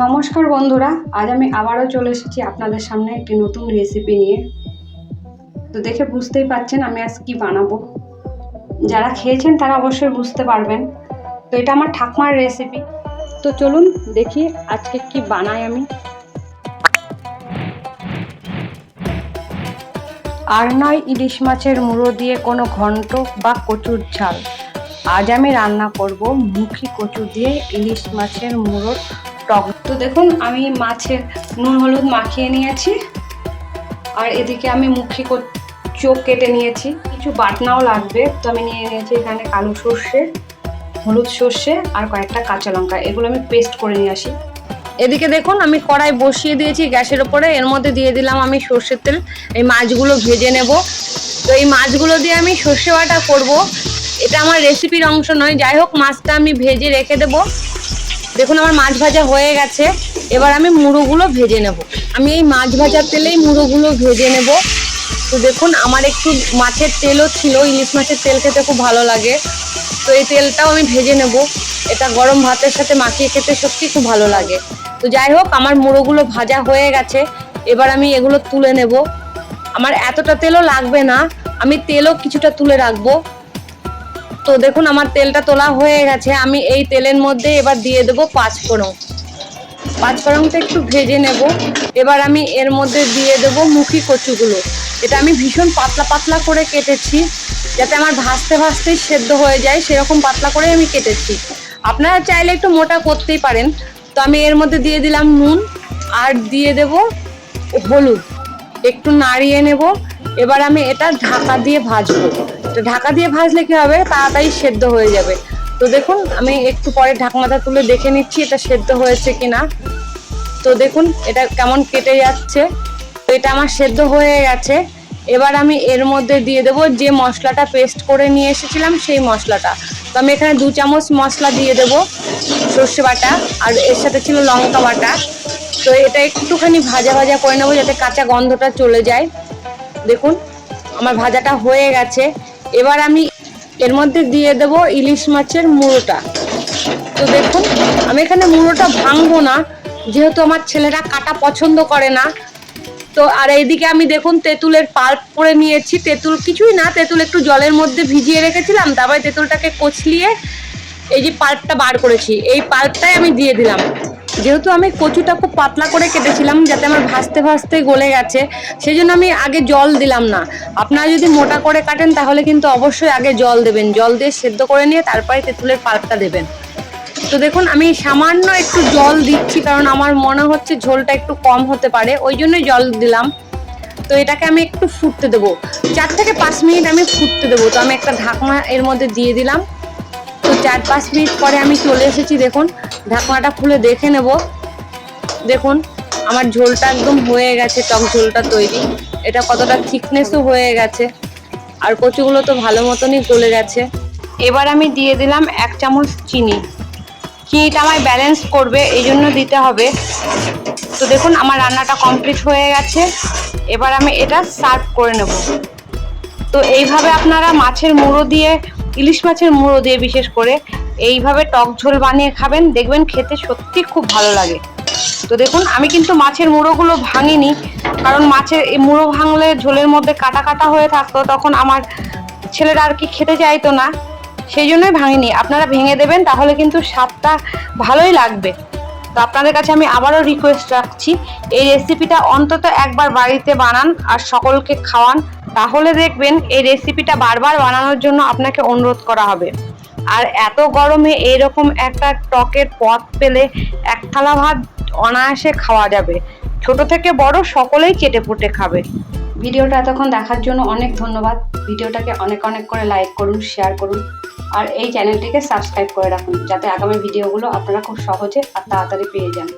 নমস্কার বন্ধুরা, আজ আমি আবারও চলে এসেছি আপনাদের সামনে একটি নতুন রেসিপি নিয়ে। তো দেখে বুঝতেই পাচ্ছেন আমি আজ কি বানাবো। যারা খেয়েছেন তারা অবশ্যই বুঝতে পারবেন। তো এটা আমার ঠাকমার রেসিপি তো চলুন দেখি আজকে কি বানাই আমি। আর নয় ইলিশ মাছের মুড়ো দিয়ে কোনো ঘন্ট বা কচুর ঝাল। আজ আমি রান্না করব মুখি কচু দিয়ে ইলিশ মাছের মুড়োর টক। তো দেখুন, আমি মাছের নুন, হলুদ মাখিয়ে নিয়েছি। আর এদিকে আমি মুখি চোখ কেটে নিয়েছি। কিছু বাটনাও লাগবে। তো আমি নিয়ে নিয়েছি এখানে কালো সর্ষে, হলুদ সর্ষে আর কয়েকটা কাঁচা লঙ্কা। এগুলো আমি পেস্ট করে নিয়ে আসি। এদিকে দেখুন, আমি কড়াই বসিয়ে দিয়েছি গ্যাসের ওপরে। এর মধ্যে দিয়ে দিলাম আমি সর্ষের তেল। এই মাছগুলো ভেজে নেব। তো এই মাছগুলো দিয়ে আমি সর্ষে বাটা করব। এটা আমার রেসিপির অংশ নয়। যাই হোক, মাছটা আমি ভেজে রেখে দেবো। দেখুন আমার মাছ ভাজা হয়ে গেছে। এবার আমি মুড়োগুলো ভেজে নেব। আমি এই মাছ ভাজার তেলেই মুড়োগুলো ভেজে নেব। তো দেখুন, আমার একটু মাছের তেলও ছিল, ইলিশ মাছের তেল খেতে খুব ভালো লাগে। তো এই তেলটাও আমি ভেজে নেব। এটা গরম ভাতের সাথে মাখিয়ে খেতে সত্যি খুব ভালো লাগে। তো যাই হোক, আমার মুড়োগুলো ভাজা হয়ে গেছে। এবার আমি এগুলো তুলে নেব। আমার এতটা তেলও লাগবে না। আমি তেলও কিছুটা তুলে রাখব। তো দেখুন, আমার তেলটা তোলা হয়ে গেছে। আমি এই তেলের মধ্যে এবার দিয়ে দেবো পাঁচ ফোড়ন। পাঁচ ফোড়নটা একটু ভেজে নেব। এবার আমি এর মধ্যে দিয়ে দেবো মুখি কচুগুলো। এটা আমি ভীষণ পাতলা পাতলা করে কেটেছি, যাতে আমার ভাজতে ভাজতেই সেদ্ধ হয়ে যায়, সেরকম পাতলা করে আমি কেটেছি। আপনারা চাইলে একটু মোটা করতেই পারেন। তো আমি এর মধ্যে দিয়ে দিলাম নুন আর দিয়ে দেব হলুদ। একটু নাড়িয়ে নেব। এবার আমি এটা ঢাকা দিয়ে ভাজবো। ঢাকা দিয়ে ভাজলে কি হবে? তাড়াতাড়ি সেদ্ধ হয়ে যাবে। তো দেখুন, আমি একটু পরে ঢাকনাটা তুলে দেখে নিচ্ছি এটা সেদ্ধ হয়েছে কিনা। তো দেখুন, এটা কেমন কেটে যাচ্ছে। তো এটা আমার সেদ্ধ হয়ে গেছে। এবার আমি এর মধ্যে দিয়ে দেবো যে মশলাটা পেস্ট করে নিয়ে এসেছিলাম, সেই মশলাটা। তো আমি এখানে দু চামচ মশলা দিয়ে দেবো, সর্ষে বাটা, আর এর সাথে ছিল লঙ্কা বাটা। তো এটা একটুখানি ভাজা ভাজা করে নেব যাতে কাঁচা গন্ধটা চলে যায়। দেখুন, আমার ভাজাটা হয়ে গেছে। এবার আমি এর মধ্যে দিয়ে দেবো ইলিশ মাছের মুড়োটা। তো দেখুন, আমি এখানে মুড়োটা ভাঙবো না, যেহেতু আমার ছেলেরা কাটা পছন্দ করে না। তো আর এইদিকে আমি দেখুন, তেঁতুলের পাল্প করে নিয়েছি। তেঁতুল কিছুই না, তেঁতুল একটু জলের মধ্যে ভিজিয়ে রেখেছিলাম, তারপরে তেঁতুলটাকে কচলিয়ে এই যে পাল্পটা বার করেছি। এই পাল্পটাই আমি দিয়ে দিলাম। যেহেতু আমি কচুটা খুব পাতলা করে কেটেছিলাম, যাতে আমার ভাজতে ভাজতে গলে গেছে সেই জন্য আমি আগে জল দিলাম না। আপনারা যদি মোটা করে কাটেন, তাহলে কিন্তু অবশ্যই আগে জল দেবেন। জল দিয়ে সেদ্ধ করে নিয়ে তারপরে তেঁতুলের পাল্পটা দেবেন। তো দেখুন, আমি সামান্য একটু জল দিচ্ছি, কারণ আমার মনে হচ্ছে ঝোলটা একটু কম হতে পারে, ওই জন্যই জল দিলাম। তো এটাকে আমি একটু ফুটতে দেবো। চার থেকে পাঁচ মিনিট আমি ফুটতে দেবো। তো আমি একটা ঢাকনা এর মধ্যে দিয়ে দিলাম। তো চার পাঁচ মিনিট পরে আমি চলে এসেছি, দেখুন। ঢাকনাটা খুলে দেখে নেব। দেখুন, আমার ঝোলটা একদম হয়ে গেছে, টক ঝোলটা তৈরি। এটা কতটা থিকনেসও হয়ে গেছে। আর কচুগুলো তো ভালো মতনই গলে গেছে। এবার আমি দিয়ে দিলাম এক চামচ চিনি। চিনিটা আমায় ব্যালেন্স করবে, এই জন্য দিতে হবে। তো দেখুন, আমার রান্নাটা কমপ্লিট হয়ে গেছে। এবার আমি এটা সার্ভ করে নেব। তো এইভাবে আপনারা মাছের মুড়ো দিয়ে, ইলিশ মাছের মুড়ো দিয়ে বিশেষ করে এইভাবে টক ঝোল বানিয়ে খাবেন, দেখবেন খেতে সত্যি খুব ভালো লাগে। তো দেখুন, আমি কিন্তু মাছের মুড়োগুলো ভাঙিনি, কারণ মাছের এই মুড়ো ভাঙলে ঝোলের মধ্যে কাটা কাটা হয়ে থাকতো, তখন আমার ছেলেরা আর কি খেতে চাইতো না, সেই জন্যই ভাঙিনি। আপনারা ভেঙে দেবেন, তাহলে কিন্তু স্বাদটা ভালোই লাগবে। তো আপনাদের কাছে আমি আবারও রিকোয়েস্ট রাখছি, এই রেসিপিটা অন্তত একবার বাড়িতে বানান আর সকলকে খাওয়ান, তাহলে দেখবেন এই রেসিপিটা বারবার বানানোর জন্য আপনাকে অনুরোধ করা হবে। আর এত গরমে এইরকম একটা টকের পথ পেলে এক থালা ভাত অনায়াসে খাওয়া যাবে। ছোট থেকে বড় সকলেই কেটে পুটে খাবে। ভিডিওটা এতক্ষণ দেখার জন্য অনেক ধন্যবাদ। ভিডিওটাকে অনেক অনেক করে লাইক করুন, শেয়ার করুন আর এই চ্যানেলটিকে সাবস্ক্রাইব করে রাখুন যাতে আগামী ভিডিওগুলো আপনারা খুব সহজে আর তাড়াতাড়ি পেয়ে যান।